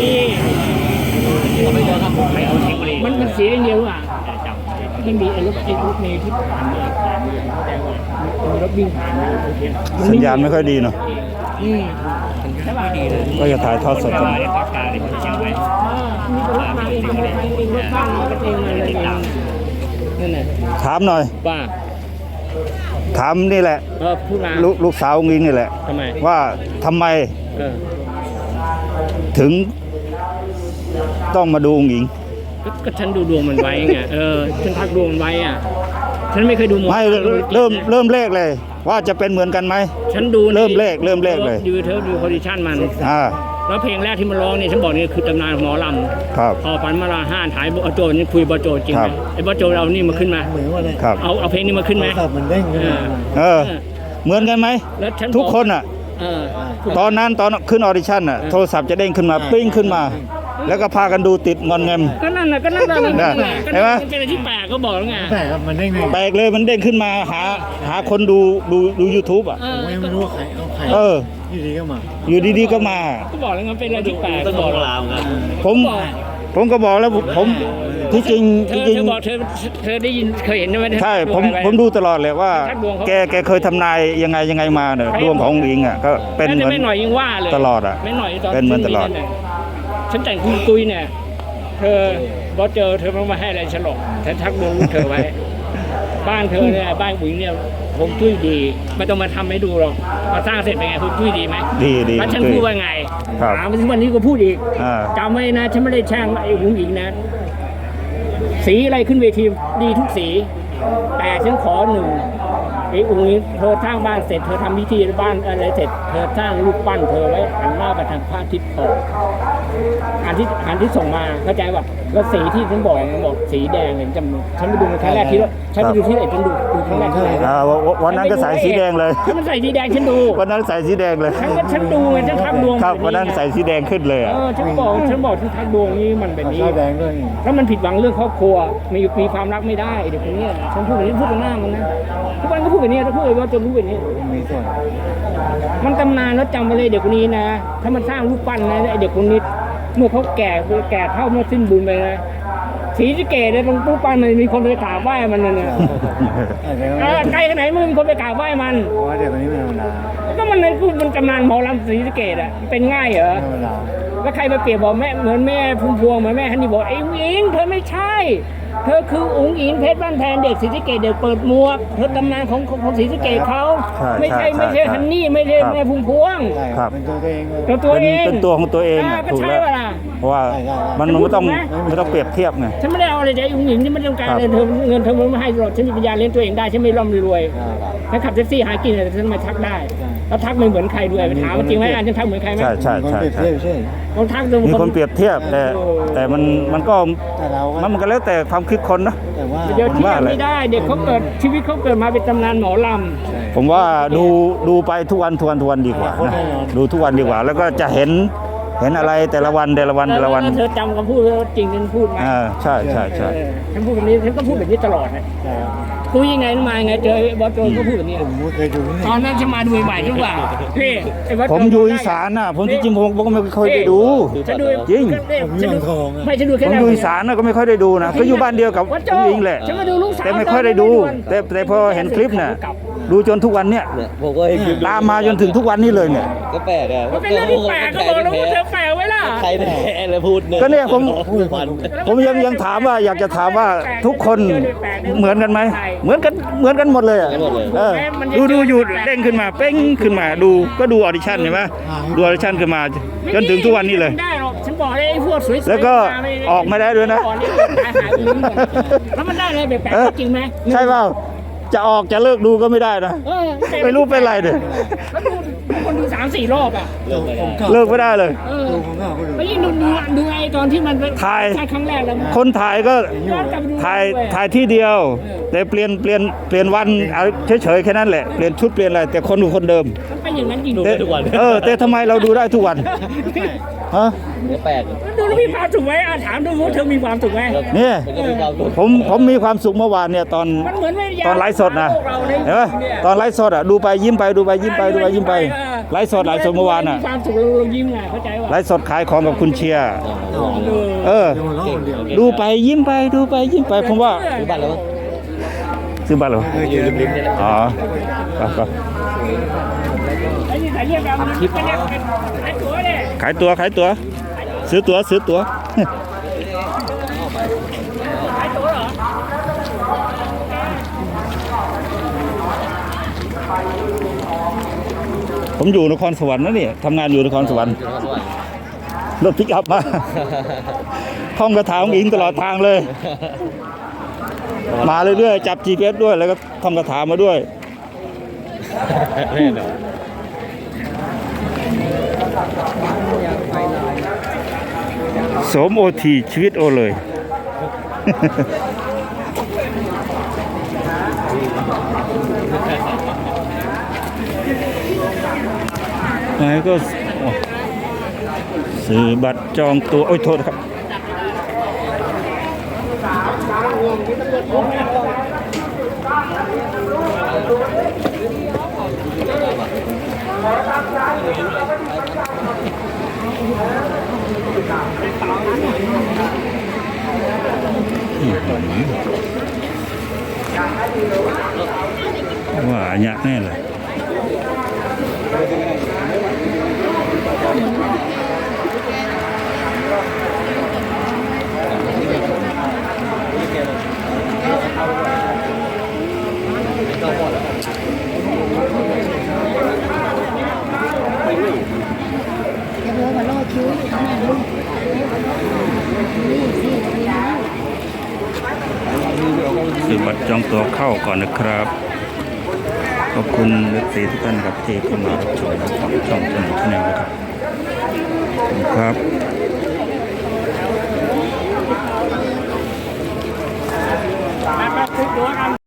มีมันมันเสียอย่างเดียวอะมันมีไอ้รถไอ้รถเมล์ที่ผ่านมาผ่านมาแต่ว่ารถวิ่งผ่านมาโอเคสัญญาณไม่ค่อยดีเนาะอืมใช่ป่ะดีเลยก็จะถ่ายทอดสดกันภาคกลางนี่มันเชียงใหม่มีรถมาเองทำอะไรเองรถบ้านก็เองมาเลยเองนั่นแหละถามหน่อยว่า ถามนี่แหละเออพูดมาลูกลูกสาวองค์อิงนี่แหละ ทำไมว่าทำไมเออถึงต้องมาดูองค์อิงก็ก็ฉันดูดวงมันไว้ไงเออฉันทักดวงมันไว้อะ ฉันไม่เคยดูหมอไม่เริ่มเริ่มเริ่มเลขเลย ว่าจะเป็นเหมือนกันไหม ฉันดูในเริ่มแรกเริ่มแรกเลย ดูเธอดูคอดิชันมัน อ่า แล้วเพลงแรกที่มันร้องเนี่ยฉันบอกนี่คือตำนานของหมอลำครับพอฝันมาลาห้านถ่ายบอโจนี่คุยบอโจจริงไหคมรับไอ้บอโจเรานี่มาขึ้นมาเหมือนว่าอะไรครับเอาเอาเพลงนี้มาขึ้นไหมโทรศัพท์มันเด้งขึ้นมาเออเหมือนกันไหมแล้วฉันทุกคนอะเออตอนนั้นตอนขึ้นออดิชั่นอะโทรศัพท์จะเด้งขึ้นมาปิ้งขึ้นมา แล้วก็พากันดูติดงอนแงม ก็นั่นน่ะก็นั่นน่ะน่ะก็นั่นน่ะเห็นไหม ก็เป็นอะไรที่แปลกก็บอกแล้วไงใช่ครับ มันเด้งเลยแปลกเลยมันเด้งขึ้นมาหาหาคนดูดูดู YouTube อะ เอผมอไม่รู้ว่าใครเอาใครเอออยู่ดีก็มา อยู่ดีๆก็มา ก็บอกแล้วไงเป็นอะไรที่แปลกก็บอกแล้ว ผมผมก็บอกแล้วผมผมที่จริงเธที่อจริงเธอบอกเธอเธอได้ยินเคยเห็นใช่ไหม ใช่ผมอะไรไว้ผมดูตลอดเลยว่า ทักดวงเขา แกแกเคยทำนายยังไงยังไงมาเนี่ยดวงขององค์อิงอะก็เป็นเหนั่นมือน ไม่หน่อยยังว่าเลยตลอดอะไม่หน่อยตอนเป็นเหมือนตลอด ที่ ฉันแต่งคุยตุยเนี่ย เธอบอสเจอเธอไม่มาให้อะไรฉันหรอกฉันทักดวงลูกเธอไว้ บ้านเธอเนี่ยบ้านอุ๋ยเนี่ยผมจุ้ยดีไม่ต้องมาทำให้ดูหรอกมาสร้างเสร็จเป็นไงผมจุ้ยดีไหมดีดีแล้วฉันดีพูดว่าไงครับถามมาถึงวันนี้ก็พูดอีกอ่าจำไว้นะฉันไม่ได้แช่งไอ้หุงหญิงนะ สีอะไรขึ้นเวทีดีทุกสี แต่ฉันขอหนึ่งไอ้อุ้งนี้เธอสร้างบ้านเสร็จเธอทำพิธีบ้านอะไรเสร็จ เธอสร้างรูปปั้นเธอไว้หันหน้าไปทางพระอาทิตย์ตก อันที่อันที่ส่งมาเข้าใจป่ะแล้วสีที่ฉันบอกฉันบอกสีแดงเนี่ยจำฉันไปดูครั้งแรกที่ว่าฉันไปดูที่ไหนฉันดูดูครั้งแรกที่ไหนอ่าวันวันนั้นก็ใส่สีแดงเลยฉันมันใส่สีแดงฉันดูวันนั้นใส่สีแดงเลย ฉันก็ฉันดูไงฉันทักดวงครับแบบวันนั้นใส่สีแดงขึ้นเลยเออะอฉันบอกฉันบอกที่ทักดวงนี้มันแบบนี้ข้าวแดงด้วยแล้วมันผิดหวังเรื่องครอบครัว มีมีความรักไม่ได้เด็กคนเนี้ยฉันพูดแบบนี้พูดตรงหน้ามันนะทุกวันก็พูดแบบนี้ถ้าพูดว่าจะรู้แบบนี้ มีส่วนมันตำนานแล้วจำไว้เลยเด็กคนนี้นะ ถ้ามันสร้างรูปปั้นนะไอเด็กคนนี้ เมื่อเขาแก่แก่เท่าเมื่อสิ้นบุญไปนะสีสะเกตเลยตรงรูปปั้นมันมีคนไปกราบไหว้มันนะเนี่ยอาจจะเออไกลขนาดไหนมันมีคนไปกราบไหว้มันเพราะว่าเด็กคนนี้ไม่ธรรมดาก็มันในพูดมันตำนานหมอลำสีสะเกตอะเป็นง่ายเหรอไม่ธรรมดาแล้วใครมาเปรียบบอกแม่เหมือนแม่พุ่มพวงเหมือนแม่ฮันนี่บอกไอ้อุ๋งอิงเธอไม่ใช่ เธอคืออุ๋งอิงเพชรบ้านแพนเด็กศรีสะเกดเด็กเปิดหมวกเธอตำนานของของของศรีสะเกดเขาใช่ไม่ใช่ใช่ไม่ใช่ใช่ฮันนี่ไม่ใช่ครับ แม่พุ่มพวงใช่ครับ เป็นตัวตัวเองเลย ตัวตัวเป็นเองเป็นตัวของตัวเองอะาก็ถูกใช่แล้วว่าล่ะ เพราะว่าใช่ใช่ มันมันไม่ต้องไม่ต้องเปรียบเทียบไง ฉันไม่ได้เอาอะไรจากไอ้อุ๋งอิงที่ไม่ต้องการครับเลยเธอเงินเธอไม่ให้หรอกฉันมีปัญญาเลี้ยงตัวเองได้ฉันไม่ร่ำรวยใช่ฉันขับแท็กซี่หากินแต่ฉันมาทักได้แล้วทักไม่เหมือนใครด้วยไปถามว่าจริงไหมอะฉันทักเหมือนใครไหมใช่ใช่ใช่คนเปรียบใช่เทียบใช่ลองทักดู มีคนเปรียบเทียบแต่แต่มันมันก็แต่เราก็ มันก็แล้วแต่ความคิดคนนะ แต่ว่าเดี๋ยวผมเที่ว่ายวอะไร ไม่ได้เด็กเขาเกิดชีวิตเขาเกิดมาเป็นตำนานหมอลำใช่ผมว่าดูดูไปทุกวันทุกวันทุกวันดีกว่านะดูทุกวันดีกว่า แล้วก็จะเห็น เห็นอะไรแต่ละวันแต่ละวันแต่ละวันเธอจำคำพูดแล้วจริงฉันพูดไหมอ่าใช่ใช่ใช่เออฉันพูดแบบนี้ฉันก็พูดแบบนี้ตลอดนะใช่ครับคุยยังไงมาไงเจอบอสโจก็พูดแบบนี้ผมเคยดูที่ตอนนั้นฉันมาดูใหม่ๆรู้ป่ะพี่ไอ้บสโจผมอยู่อีสานน่ะ ผมที่จริงผมผมก็ไม่ค่อยได้ดูฉันดูจริงฉันดูไม่ฉันดูผแค่มนั้นอยู่อีสานน่ะก็ไม่ค่อยได้ดูนะก็อยู่บ้านเดียวกับวัดโจผู้หญิงแหละฉันมาดูลูกสาวแต่ไม่ค่อยได้ดู แต่แต่พอเห็นคลิปน่ะดูจนทุกวันเนี่ยเนี่ยผมก็ให้คลิปตามมาจนถึงทุกวันนี้เลยเนี่ยก็แปลกอะมันเป็นเรื่องที่แปลกก็บอกแล้วว่าเธอแปลไว้ล่ะใครแพ้เลยพูดหนึ่งก็เนี่ยผม พูดพันผมยังยังถามว่าอยากจะถามว่าทุกคนเหมือนกันไหมเหมือนกันเหมือนกันหมดเลยอะเออดูดูอยู่เด้งขึ้นมาเป้งขึ้นมาดูก็ดูออดิชั่นเห็นไหมดูออดิชั่นขึ้นมา จนถึงทุกวันนี้เลย ไม่ได้หรอกฉันบอกเลยไอ้พวกสวยๆแล้วก็มาไม่ออกไม่ได้ด้วยนะ ก่อหายหายไปเลยแล้วมันได้อะไรแปลกๆจริงไหมใช่เปล่าจะออกจะเลิกดูก็ไม่ได้นะ เออไม่รู้เป็นไรเนี่ยแล้วดู คนดูสามสี่รอบอะผมก็เลิกไม่ได้เลย เออดูผมก็ก็ดูแล้วยิ่งดูดูดูไอ้ตอนที่มันถ่าย ใช่ครั้งแรกแล้วคนถ่ายก็ย้อนกลับไปดูถ่ายด้วยถ่ายที่เดียว แต่เปลี่ยนเปลี่ยนเปลี่ยนวันเอาเฉยๆแค่นั้นแหละ เปลี่ยนชุดเปลี่ยนอะไรแต่คนดูคนเดิมมันเป็น อย่างนั้นจริงแต่เออแต่ทำไมเราดูได้ทุกวันฮะก็แปลกดูแล้วมีความสุขไหมอะถามดูว่าเธอมีความสุขไหมเนี่ยมันก็มีความสุขผมผมมีความสุขเมื่อวานเนี่ยตอนมันเหมือนไม่ตอนไลฟ์สดนะพวกเราในเห็นไหมเนี่ยตอนไลฟ์สดอะดูไปยิ้มไปดูไปยิ้มไปดูไปยิ้มไปเออไลฟ์สดไลฟ์สดเมื่อวานอะมีความสุขเราเรายิ้มไงเข้าใจว่าไลฟ์สดขายของกับคุณเชียร์เออเออเดี๋ยวเราคนเดียวดูไปยิ้มไปดูไปยิ้มไปผมว่าซื้อบัตรแล้วมั้ง ซื้อบัตรเหรออยู่ริมๆนี่แหละอ๋อไปไปไอ้นี่สายเรียกแบขายตัวเนี่ยขายตัวขายตัว ซื้อตัวซื้อตัวผมอยู่นครสวรรค์นะเนี่ยทำงานอยู่นครสวรรค์รถพิกอัพมาท่องกระถางอิงตลอดทางเลย มาเรื่อยๆจับ GPS ด้วยแล้วก็ท่องกระถามาด้วยแน่นอนโสมโอทีชีวิตโอเลย ไหนก็โอ้ซื้อบัตรจองตัว โอ้ยโทษครับ ว่าอันยะแน่เลย จะเดินมาโลดคิ้วอยู่ข้างหน้าลูกนี่สินี่นะ ซื้ องตัวเข้าก่อนนะครับ ขอบคุณเว็บซีทุกท่านครับที่เข้ามารับชมของช่องชนชแนวนะครับขอบคุณครับ